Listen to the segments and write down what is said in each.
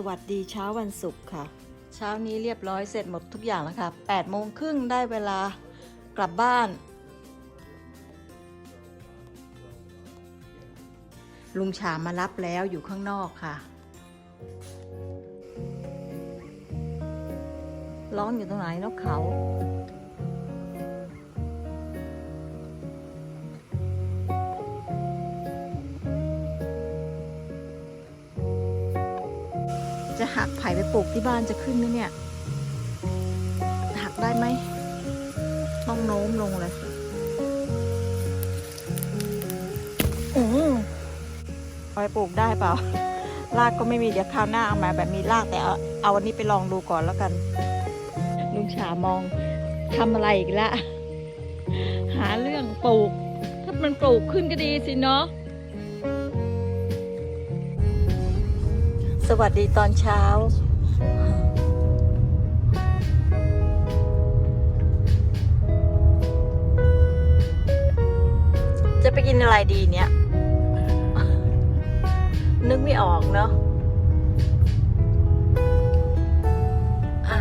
สวัสดีเช้าวันศุกร์ค่ะ เช้านี้เรียบร้อยเสร็จหมดทุกอย่างแล้วค่ะ8โมงครึ่งได้เวลากลับบ้าน ลุงฉามมารับแล้วอยู่ข้างนอกค่ะ ร้องอยู่ตรงไหนนกเขา จะหักไผ่ไปปลูกที่บ้านจะขึ้นไหมเนี่ย หักได้ไหม ต้องโน้มลงเลยอือเอาไปปลูกได้เปล่า รากก็ไม่มีเดี๋ยวคราวหน้าเอามาแบบมีรากแต่เอาเอาวันนี้ไปลองดูก่อนแล้วกัน ลุงฉามองทำอะไรอีกละ หาเรื่องปลูก ถ้ามันปลูกขึ้นก็ดีสิเนาะ สวัสดีตอนเช้า จะไปกินอะไรดีเนี่ย นึกไม่ออกเนาะอะ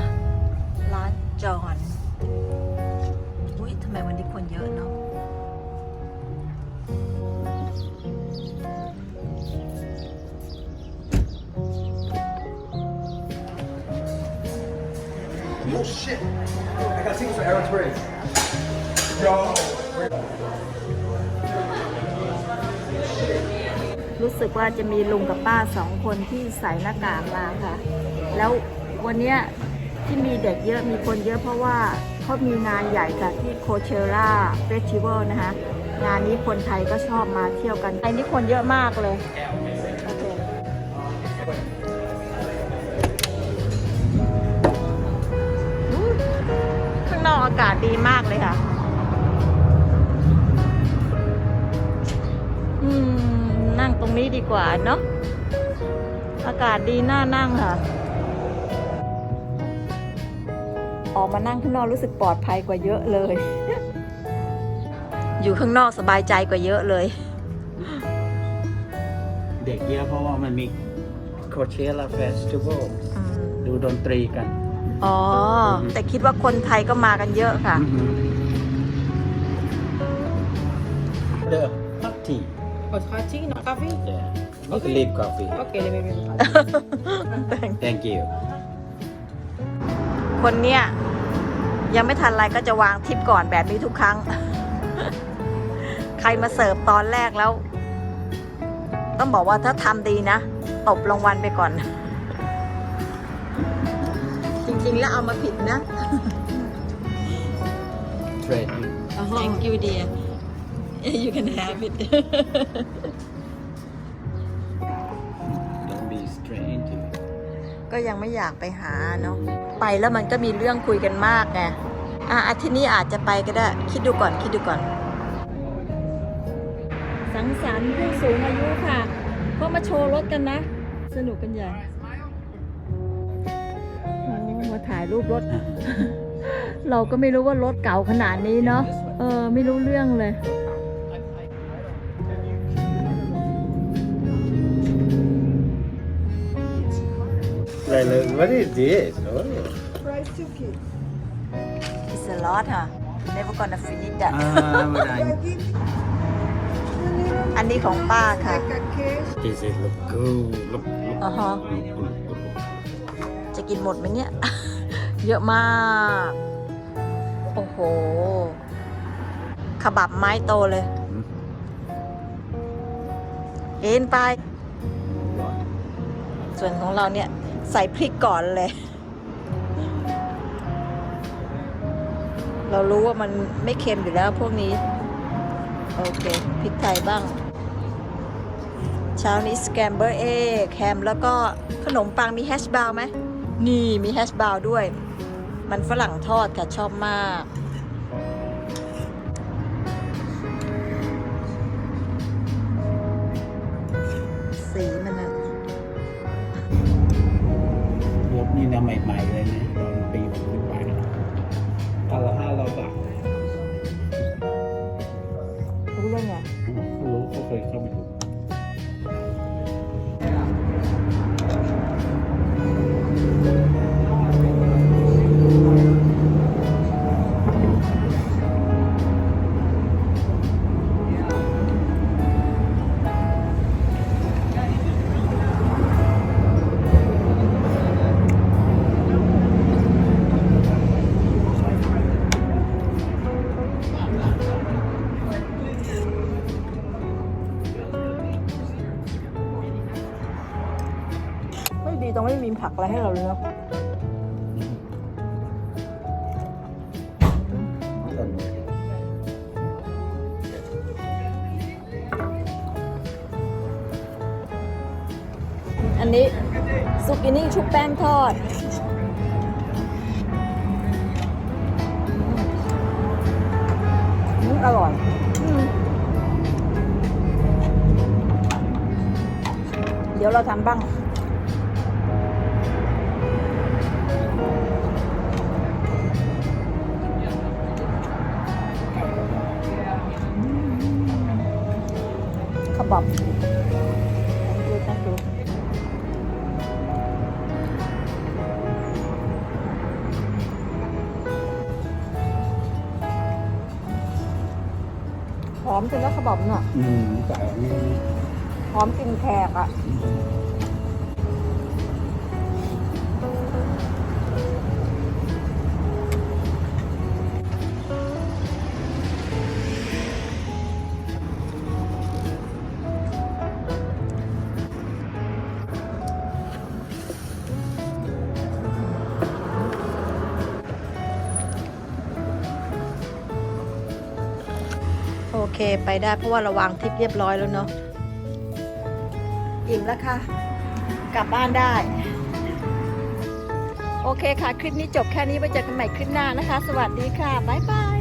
ร้านจอน shit! I got tickets for Aaron Twins. Yo! รู้สึกว่าจะมีลุงกับป้าสองคนที่ใส่หน้ากากมาค่ะ แล้ววันเนี้ยที่มีเด็กเยอะมีคนเยอะเพราะว่าเขามีงานใหญ่จากที่โคเชล่าเฟสติวัลนะคะ งานนี้คนไทยก็ชอบมาเที่ยวกันไอ้นี่คนเยอะมากเลยโอเค นอกอากาศดีมากเลยค่ะ อืม นั่งตรงนี้ดีกว่าเนาะ อากาศดีน่านั่งค่ะ ออกมานั่งข้างนอกรู้สึกปลอดภัยกว่าเยอะเลย อยู่ข้างนอกสบายใจกว่าเยอะเลย เด็กเยอะเพราะว่ามันมี Coachella Festival อืมดูดนตรีกัน อ๋อ แต่คิดว่าคนไทยก็มากันเยอะค่ะ The hot tea Hot hot tea, not coffee? yeah not the leaf coffee Okay, let me bring thank you คนเนี้ยยังไม่ทันไรก็จะวางทิปก่อนแบบนี้ทุกครั้ง ใครมาเสิร์ฟตอนแรกแล้ว ต้องบอกว่าถ้าทำดีนะ ตบรางวัลไปก่อนจ ริงๆแล้วเอามาผิดนะ trade Thank you dear you can have it don't be strange ก็ยังไม่อยากไปหาเนาะไปแล้วมันก็มีเรื่องคุยกันมากไงอะอาทิตย์นี้อาจจะไปก็ได้ คิดดูก่อนคิดดูก่อน สังสรรค์ผู้สูงอายุค่ะ ก็มาโชว์รถกันนะ สนุกกันใหญ่โอ้มา ถ่ายรูปรถ เราก็ไม่รู้ว่ารถเก่าขนาดนี้เนาะเออ ไม่รู้เรื่องเลย what is this oh It's a lot ค่ะ never gonna finish that อ่าไม่ได้อันนี้ของป้าค่ะ this is look good look look อ่าฮะ look, look, look. จะกินหมดไหมเนี่ย เยอะมาก โอ้โห ขบับไม้โตเลย เอ็นไป ส่วนของเราเนี่ย ใส่พริกก่อนเลย เรารู้ว่ามันไม่เค็มอยู่แล้วพวกนี้ โอเค พริกไทยบ้าง เช้านี้สแกมเบอร์เอแคมแล้วก็ขนมปังมีแฮชบราวน์ไหมนี่มีแฮชบราวน์ด้วย มันฝรั่งทอดค่ะชอบมาก สีมันอะรสนี่นะใหม่ ๆ เลยนะ ว้ให้เราเลยเนาะอันนี้ซุกินี่ชุบแป้งทอด อร่อยเดี๋ยวเราทำบ้าง ขบับดูนะดูหอมจนแล้วขบับน่ะอืมแต่นี่หอมกลิ่นแขกอะ โอเคไปได้เพราะว่าเราวางทิปเรียบร้อยแล้วเนาะอิ่มแล้วค่ะ กลับบ้านได้ โอเคค่ะ คลิปนี้จบแค่นี้ไว้เจอกันใหม่คลิปหน้านะคะ สวัสดีค่ะ บ๊ายบาย